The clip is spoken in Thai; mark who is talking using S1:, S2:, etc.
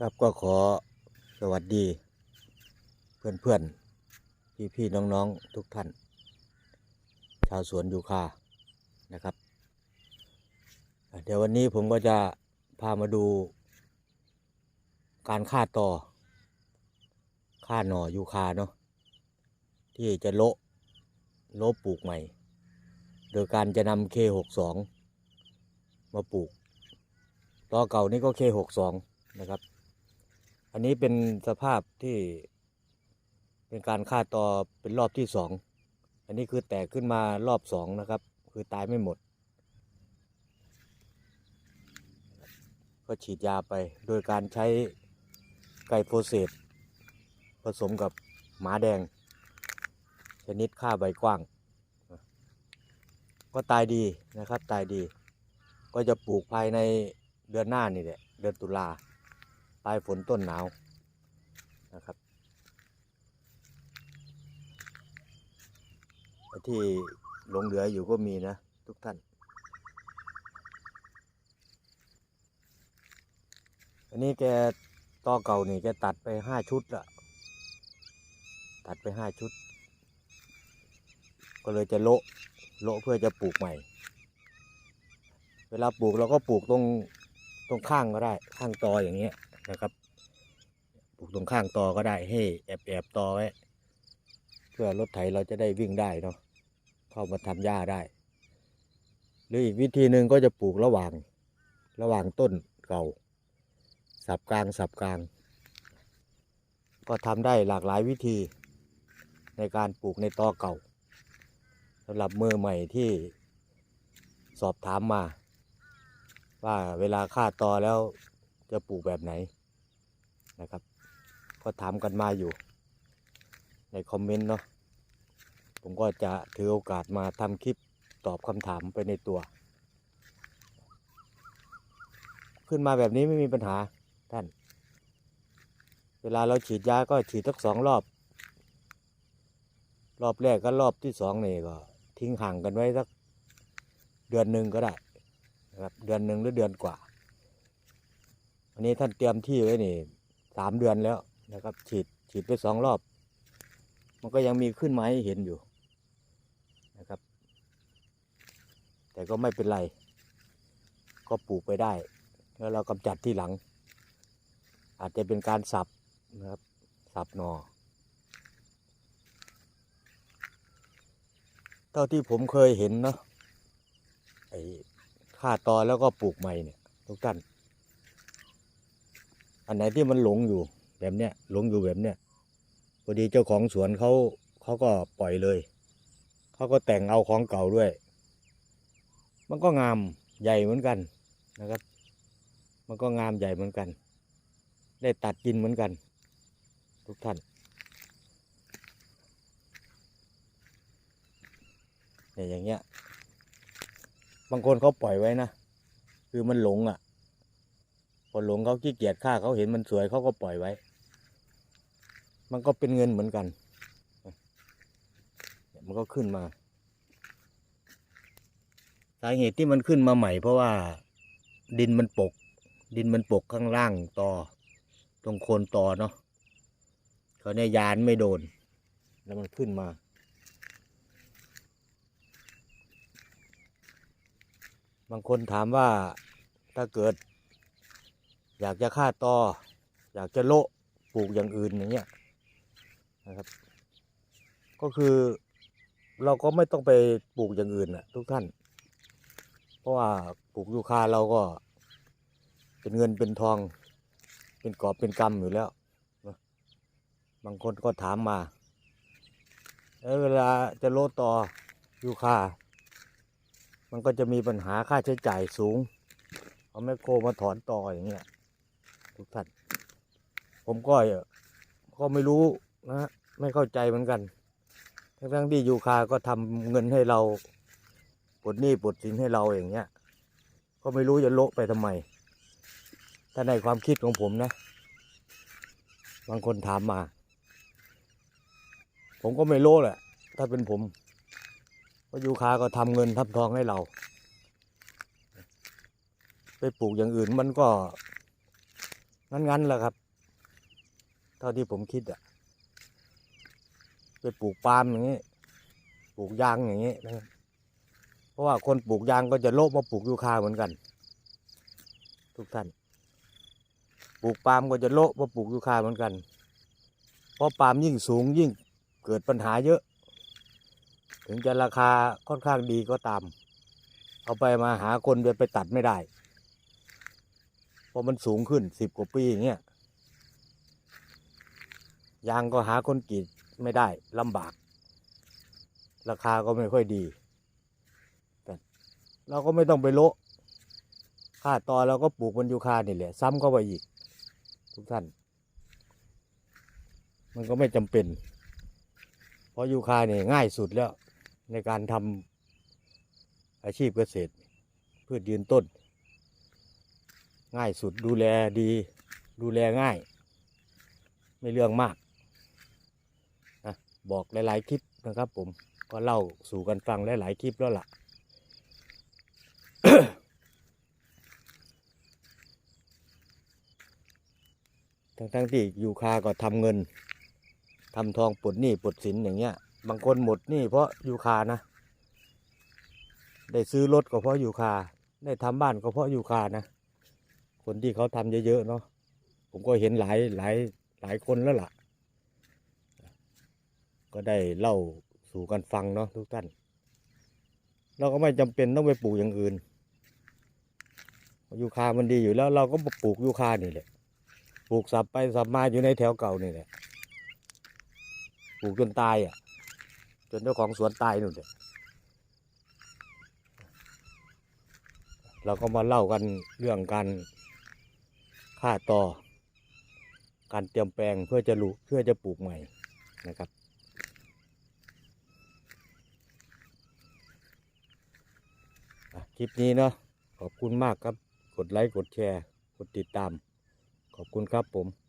S1: ครับก็ขอสวัสดี เพื่อนเพื่อนพี่พี่ๆน้องๆทุกท่าน ชาวสวนยูคานะครับ เดี๋ยววันนี้ผมก็จะพามาดูการฆ่าต่อฆ่าหน่อยูคาเนาะที่จะโละโละปลูกใหม่ โดยการจะนำ K62 มาปลูกต่อเก่านี่ก็ K62 นะครับ อันนี้เป็นสภาพที่เป็นการฆ่าต่อเป็นรอบที่สอง อันนี้คือแตกขึ้นมารอบสองนะครับ คือตายไม่หมด ก็ฉีดยาไปโดยการใช้ไกลโฟเสตผสมกับหมาแดง ชนิดฆ่าใบกว้าง ก็ตายดีนะครับตายดี ก็จะปลูกภายในเดือนหน้านี่แหละเดือนตุลา ปลายฝนต้นหนาวนะครับที่หลงเหลืออยู่ก็มีนะ ทุกท่าน อันนี้แกต่อเก่านี่แกตัดไปห้าชุดละตัดไปห้าชุด ก็เลยจะโละโละเพื่อจะปลูกใหม่ เวลาปลูกเราก็ปลูกตรงตรงข้างก็ได้ ข้างตออย่างเงี้ย นะครับปลูกตรงข้างตอก็ได้ให้แอบแอบตอไว้เพื่อรถไถเราจะได้วิ่งได้เนาะเข้ามาทำหญ้าได้ หรืออีกวิธีหนึ่งก็จะปลูกระหว่างระหว่างต้นเก่า สับกลางสับกลาง ก็ทำได้หลากหลายวิธีในการปลูกในตอเก่าสำหรับมือใหม่ที่สอบถามมา ว่าเวลาฆ่าตอแล้วจะปลูกแบบไหน นะครับ ก็ถามกันมาอยู่ ในคอมเมนต์เนาะผมก็จะถือโอกาสมาทำคลิปตอบคำถามไปในตัว ขึ้นมาแบบนี้ไม่มีปัญหาท่าน เวลาเราฉีดยาก็ฉีดสักสองรอบ รอบแรกก็รอบที่สองนี่ก็ ทิ้งห่างกันไว้สักเดือนหนึ่งก็ได้นะครับเดือนหนึ่งหรือเดือนกว่า อันนี้ท่านเตรียมที่ไว้นี่ สามเดือนแล้วนะครับ ฉีดฉีดไปสองรอบ มันก็ยังมีขึ้นมาให้เห็นอยู่นะครับ แต่ก็ไม่เป็นไร ก็ปลูกไปได้ แล้วเรากำจัดที่หลัง อาจจะเป็นการสับนะครับ สับหนอเท่าที่ผมเคยเห็นเนาะไอ้ฆ่าตอแล้วก็ปลูกใหม่เนี่ยทุกท่าน อันไหนที่มันหลงอยู่แบบเนี้ยหลงอยู่แบบเนี้ยพอดีเจ้าของสวนเขาเขาก็ปล่อยเลยเขาก็แต่งเอาของเก่าด้วย มันก็งามใหญ่เหมือนกันนะครับ มันก็งามใหญ่เหมือนกัน ได้ตัดกินเหมือนกัน ทุกท่านเนี่ยอย่างเงี้ย บางคนเขาปล่อยไว้นะ คือมันหลงอะ อหลงเขาขี้เกียจฆ่าเขาเห็นมันสวยเขาก็ปล่อยไว้ มันก็เป็นเงินเหมือนกันเนี่ยมันก็ขึ้นมาสาเหตุที่มันขึ้นมาใหม่ เพราะว่าดินมันปก ดินมันปกข้างล่างตอตรงโคนตอเนาะเขาเนี่ยยานไม่โดน แล้วมันขึ้นมาบางคนถามว่าถ้าเกิด อยากจะฆ่าตอ อยากจะโละปลูกอย่างอื่นอย่างเงี้ยนะครับ ก็คือเราก็ไม่ต้องไปปลูกอย่างอื่นนะทุกท่าน เพราะว่าปลูกยูคาเราก็ เป็นเงินเป็นทอง เป็นกอบเป็นกำอยู่แล้วบางคนก็ถามมาแล้วเวลาจะโละตอยูคา มันก็จะมีปัญหาค่าใช้จ่ายสูง เอาแมคโครมาถอนต่ออย่างเงี้ย ทุกท่านผมก็ก็ไม่รู้นะไม่เข้าใจเหมือนกัน ทั้งทั้งที่ยูคาก็ทำเงินให้เราปลดหนี้ปลดสินให้เราอย่างเงี้ย ก็ไม่รู้จะโละไปทำไม ถ้าในความคิดของผมนะ บางคนถามมา ผมก็ไม่โละแหละ ถ้าเป็นผมเพราะยูคาก็ทำเงินทำทองให้เรา ไปปลูกอย่างอื่นมันก็ งั้นงั้นแหละครับ เท่าที่ผมคิดอะไปปลูกปาล์มอย่างนี้ ปลูกยางอย่างนี้นะเพราะว่าคนปลูกยางก็จะโลภมาปลูกยูคาเหมือนกัน ทุกท่าน ปลูกปาล์มก็จะโลภมาปลูกยูคาเหมือนกัน เพราะปาล์มยิ่งสูงยิ่งเกิดปัญหาเยอะ ถึงจะราคาค่อนข้างดีก็ตาม เอาไปมาหาคนจะไปตัดไม่ได้ พราะมันสูงขึ้นสิบกว่าปีอย่างเงี้ยยางก็หาคนกรีดไม่ได้ลำบาก ราคาก็ไม่ค่อยดี แต่เราก็ไม่ต้องไปโละค่าตอเราก็ปลูกบนยูคานี่แหละ ซ้ำเข้าไปอีก ทุกท่าน มันก็ไม่จำเป็น เพราะยูคาเนี่ยง่ายสุดแล้ว ในการทำอาชีพเกษตร พืชยืนต้น ง่ายสุดดูแลดี ดูแลง่าย ไม่เรื่องมากนะบอกหลาย ๆ คลิปนะครับ ผมก็เล่าสู่กันฟังหลาย ๆ คลิปแล้วล่ะทั้งๆที่อยู่คาก็ทำเงินทำทองปลดหนี้ปลดสินอย่างเงี้ย บางคนหมดหนี้เพราะอยู่คานะ ได้ซื้อรถก็เพราะอยู่คา ได้ทำบ้านก็เพราะอยู่คานะ คนที่เขาทำเยอะๆเนาะผมก็เห็นหลายหลายหลายคนแล้วล่ะ ก็ได้เล่าสู่กันฟังเนาะทุกท่าน เราก็ไม่จำเป็นต้องไปปลูกอย่างอื่นยูคามันดีอยู่แล้ว เราก็ปลูกยูคานี่แหละปลูกสับไปสับมาอยู่ในแถวเก่านี่แหละปลูกจนตายอะ จนเจ้าของสวนตายนู่นเลยเราก็มาเล่ากันเรื่องการ ฆ่าต่อ การเตรียมแปลงเพื่อจะลูกเพื่อจะปลูกใหม่นะครับ คลิปนี้เนาะขอบคุณมากครับ กดไลค์ กดแชร์ กดติดตาม ขอบคุณครับผม